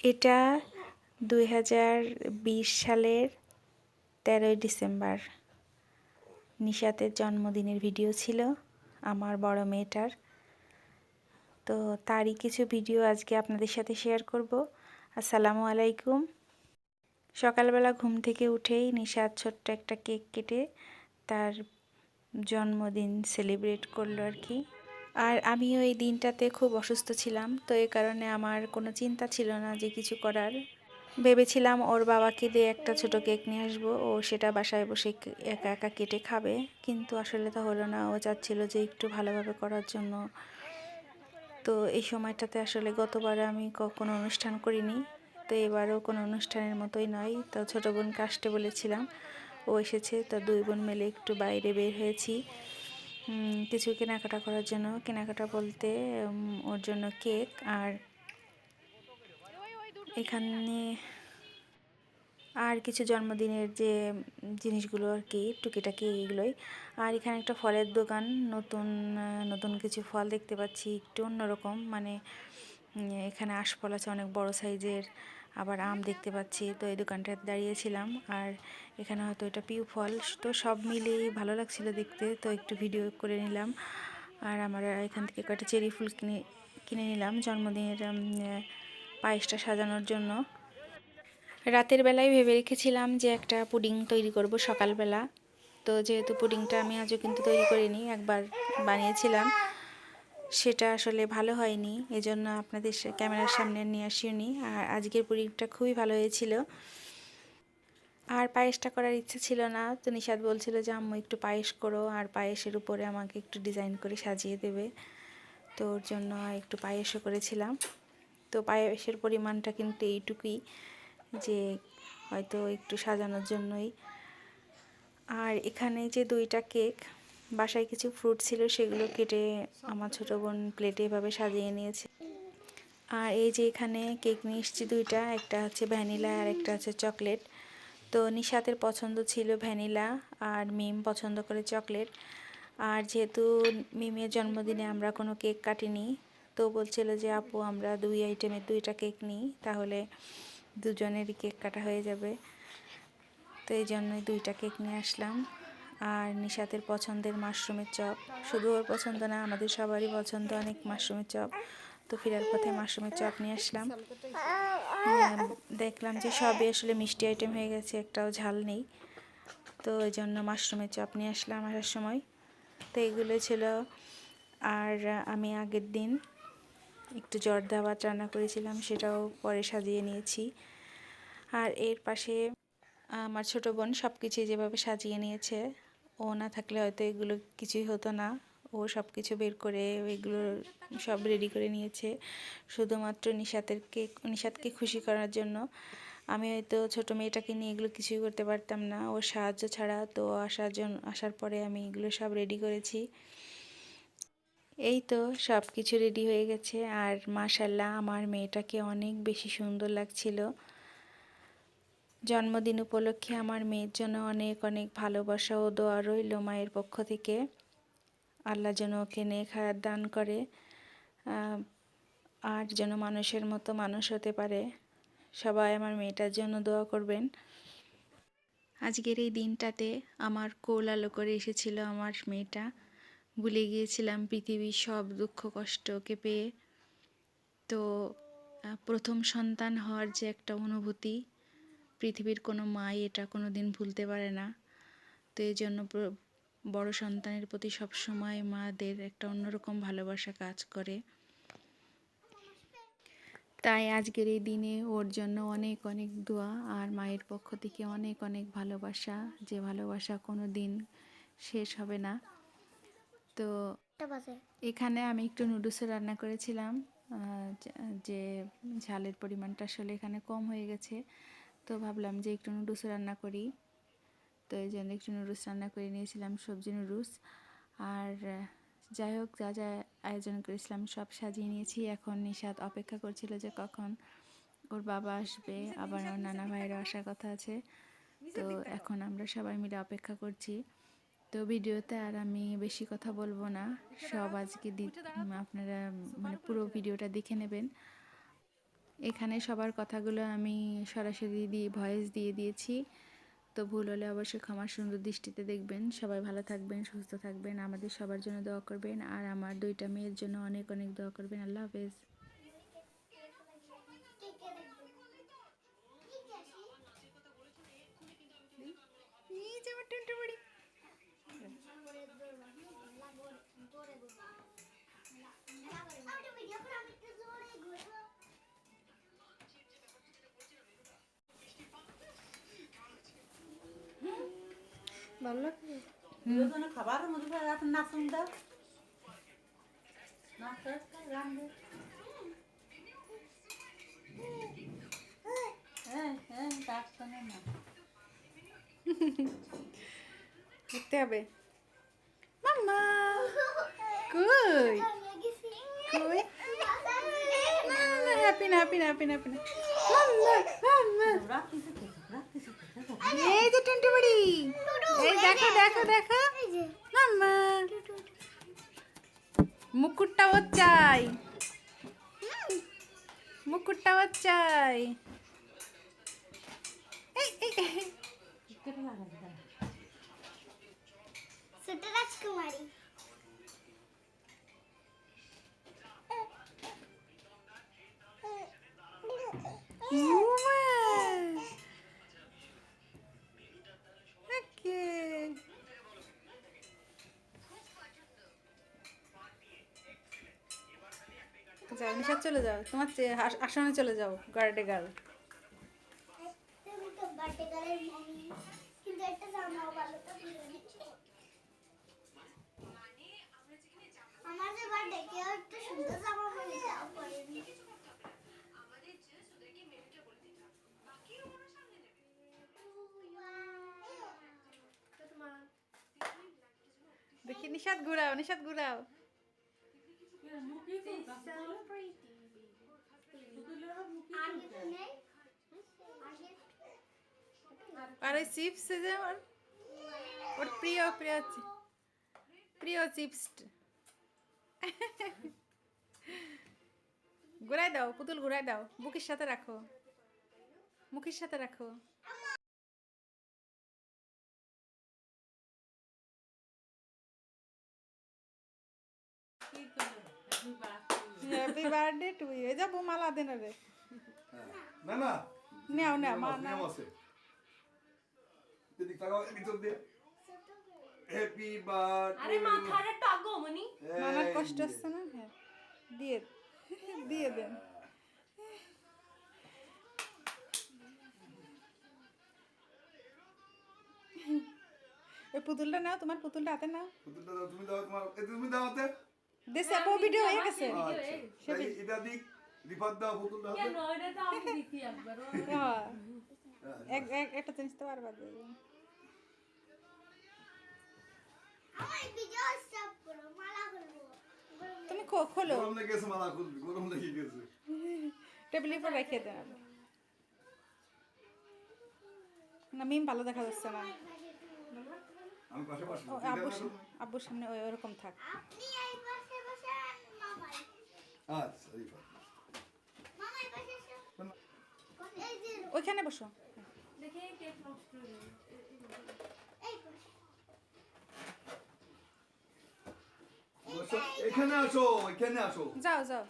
এটা দুই হাজার বিশ সালের তেরোই ডিসেম্বর। নিশাতের জন্মদিনের ভিডিও ছিল আমার বড় মেয়েটার। তো তারই কিছু ভিডিও আজকে আপনাদের সাথে শেয়ার করব। আসসালামু আলাইকুম। সকালবেলা ঘুম থেকে উঠেই নিশাত ছোট্ট একটা কেক কেটে তার জন্মদিন সেলিব্রেট করল আর কি। আর আমি ওই দিনটাতে খুব অসুস্থ ছিলাম, তো এই কারণে আমার কোনো চিন্তা ছিল না যে কিছু করার। ভেবেছিলাম ওর বাবাকে দিয়ে একটা ছোট কেক নিয়ে আসব, ও সেটা বাসায় বসে একা একা কেটে খাবে। কিন্তু আসলে তো হলো না, ও চাচ্ছিল যে একটু ভালোভাবে করার জন্য। তো এই সময়টাতে আসলে গতবারে আমি কোনো অনুষ্ঠান করিনি, তো এবারও কোনো অনুষ্ঠানের মতোই নয়। তো ছোটো বোনকে আসতে বলেছিলাম, ও এসেছে, তো দুই বোন মিলে একটু বাইরে বের হয়েছি। কিছু কেনাকাটা করার জন্য। কেনাকাটা বলতে ওর জন্য কেক আর এখানে আর কিছু জন্মদিনের যে জিনিসগুলো আর কি, টুকিটাকি এগুলোই। আর এখানে একটা ফলের দোকান, নতুন নতুন কিছু ফল দেখতে পাচ্ছি, একটু অন্যরকম। মানে এখানে আশফল আছে অনেক বড় সাইজের। আবার আম দেখতে পাচ্ছি। তো এই দোকানটাতে দাঁড়িয়েছিলাম আর এখানে হয়তো এটা পিউ ফল। তো সব মিলিয়ে ভালো লাগছিল দেখতে। তো একটু ভিডিও করে নিলাম। আর আমার এখান থেকে কয়েকটা চেরি ফুল কিনে কিনে নিলাম। জন্মদিনের পায়েসটা সাজানোর জন্য। রাতের বেলায় ভেবে রেখেছিলাম যে একটা পুডিং তৈরি করব সকালবেলা। তো যেহেতু পুডিংটা আমি আজও কিন্তু তৈরি করিনি, একবার বানিয়েছিলাম। সেটা আসলে ভালো হয়নি। এজন্য আপনাদের ক্যামেরার সামনে নিয়ে আসিনি আর আজকের পুডিংটা খুবই ভালো হয়েছিল। আর পায়েসটা করার ইচ্ছে ছিল না। তো নিষাদ বলছিল যে, আম্মু, একটু পায়েস করো। আর পায়েসের উপরে আমাকে একটু ডিজাইন করে সাজিয়ে দেবে। তো ওর জন্য একটু পায়েসও করেছিলাম। তো পায়েসের পরিমাণটা কিন্তু এইটুকুই যে, হয়তো একটু সাজানোর জন্যই। আর এখানে যে দুইটা কেক বাসায় কিছু ফ্রুট ছিল সেগুলো কেটে আমার ছোটো বোন প্লেটে এভাবে সাজিয়ে নিয়েছে। আর এই যে এখানে কেক নিয়ে এসছি দুইটা, একটা হচ্ছে ভ্যানিলা আর একটা হচ্ছে চকলেট তো নিশাতের পছন্দ ছিল ভ্যানিলা আর মিম পছন্দ করে চকলেট আর যেহেতু মিমের জন্মদিনে আমরা কোনো কেক কাটিনি, তো বলছিল যে, আপু, আমরা দুই আইটেমের দুইটা কেক নিই, তাহলে দুজনেরই কেক কাটা হয়ে যাবে। তো এই জন্যই দুইটা কেক নিয়ে আসলাম। আর নিশাতের পছন্দের মাশরুমের চপ। শুধু ওর পছন্দ না, আমাদের সবারই পছন্দ অনেক মাশরুমের চপ। তো ফেরার পথে মাশরুমের চপ নিয়ে আসলাম। দেখলাম যে সবই আসলে মিষ্টি আইটেম হয়ে গেছে, একটাও ঝাল নেই। তো ওই জন্য মাশরুমের চপ নিয়ে আসলাম আসার সময়। তো এগুলো ছিল, আর আমি আগের দিন একটু জর্দা ভাত রান্না করেছিলাম, সেটাও পরে সাজিয়ে নিয়েছি। আর এর পাশে আমার ছোটো বোন সব কিছুই যেভাবে সাজিয়ে নিয়েছে ও না থাকলে হয়তো এগুলো কিছুই হতো না। ও সব কিছু বের করে এগুলো সব রেডি করে নিয়েছে। শুধুমাত্র নিশাতেরকে, নিশাতকে খুশি করার জন্য। আমি হয়তো ছোটো মেয়েটাকে নিয়ে এগুলো কিছুই করতে পারতাম না। ও সাহায্য ছাড়া তো আসার জন্য আসার পরে আমি এগুলো সব রেডি করেছি। এই তো সব কিছু রেডি হয়ে গেছে। আর মাশাল্লাহ আমার মেয়েটাকে অনেক বেশি সুন্দর লাগছিল। জন্মদিন উপলক্ষে আমার মেয়ের জন্য অনেক অনেক ভালোবাসা ও দোয়া রইল মায়ের পক্ষ থেকে। আল্লাহ যেন ওকে নেক হায়াত দান করে আর যেন মানুষের মতো মানুষ হতে পারে। সবাই আমার মেয়েটার জন্য দোয়া করবেন। আজকের এই দিনটাতে আমার কোল আলো করে এসেছিল আমার মেয়েটা। ভুলে গিয়েছিলাম পৃথিবীর সব দুঃখ কষ্টকে পেয়ে। তো প্রথম সন্তান হওয়ার যে একটা অনুভূতি পৃথিবীর কোনো মাই এটা কোনো দিন ভুলতে পারে না। তো এই জন্য বড় সন্তানের প্রতি সবসময় মাদের একটা অন্যরকম ভালোবাসা কাজ করে। তাই আজকের এই দিনে ওর জন্য অনেক অনেক দোয়া আর মায়ের পক্ষ থেকে অনেক অনেক ভালোবাসা। যে ভালোবাসা কোনো দিন শেষ হবে না। তো এখানে আমি একটু নুডলস রান্না করেছিলাম। যে ঝালের পরিমাণটা আসলে এখানে কম হয়ে গেছে। তো ভাবলাম যে একটু নুডলস রান্না করি। তো এই জন্য একটু নুডলস রান্না করে নিয়েছিলাম, সবজি নুডলস। আর, যাই হোক, যা যা আয়োজন করেছিলাম সব সাজিয়ে নিয়েছি। এখন নিষাদ অপেক্ষা করছিল যে কখন ওর বাবা আসবে, আবার ওর নানা ভাইয়েরও আসার কথা আছে। তো এখন আমরা সবাই মিলে অপেক্ষা করছি। তো ভিডিওতে আর আমি বেশি কথা বলব না। সব আজকে আপনারা মানে পুরো ভিডিওটা দেখে নেবেন। এখানে সবার কথাগুলো আমি সরাসরি দিয়ে, ভয়েস দিয়ে দিয়েছি। তো ভুল হলে অবশ্যই ক্ষমার সুন্দর দৃষ্টিতে দেখবেন। সবাই ভালো থাকবেন, সুস্থ থাকবেন। আমাদের সবার জন্য দোয়া করবেন। আর আমার দুইটা মেয়ের জন্য অনেক অনেক দোয়া করবেন। আল্লাহ হাফেজ। ভালো? লাগছে দুজনে খাবার মধ্যে নাচুন দাও দেখতে হবে। মাম্মা! কই? কই? হ্যাপি না হ্যাপি না হ্যাপি না হ্যাপি না। মাম্মা মাম্মা। এই যে টুনটু বাড়ি এই দেখো দেখো দেখো। মাম্মা। মুকুটটা ওর চাই। মুকুটটা ওর চাই। এই, এই, নিশাদ চলে যাও তোমার আসনে চলে যাও গার্ডে গার্ল দেখি তো বার্থডে গার্লের মমি আর চিপস যে ওর ওর প্রিয় প্রিয় প্রিয় চিপস ঘুরাই দাও পুতুল ঘুরাই দাও বুকের সাথে রাখো। মুখের সাথে রাখো। হ্যাপি বার্থডে টু ইউ যাব মালা দেন রে। না না। নেও মা আছে, তাকাও ভিতর দিয়ে। হ্যাপি বার্থডে আরে টাগো মনি কষ্ট হচ্ছে না? হ্যাঁ দিয়ে দিয়ে দেন ওই পুতুলটা নাও তোমার পুতুলটা হাতে নাও। পুতুলটা দাও তুমি দাও তোমার। এ তুমি দাও হাতে। দেশে আপু ভিডিও হয়ে গেছে। আচ্ছা। এটা দিক। দাও কেন? তো আমি একবার। হ্যাঁ। এক এক একটা জিনিস তো তুমি খো- খোলো। গরম লেগে মালা খুলবি গরম লেগে গেছে। টেবিলের উপর রেখে দেন না মিম ভালো দেখা যাচ্ছে না। আমি পাশে পাশে ও আব্বুর সামনে ওই ওরকম থাক। আপনি এই পাশে বসে মামাই আচ্ছা রিফাত মামাই পাশে এসো। এই যে ওইখানে বসো। এখানে আসো এখানে আসো। যাও যাও।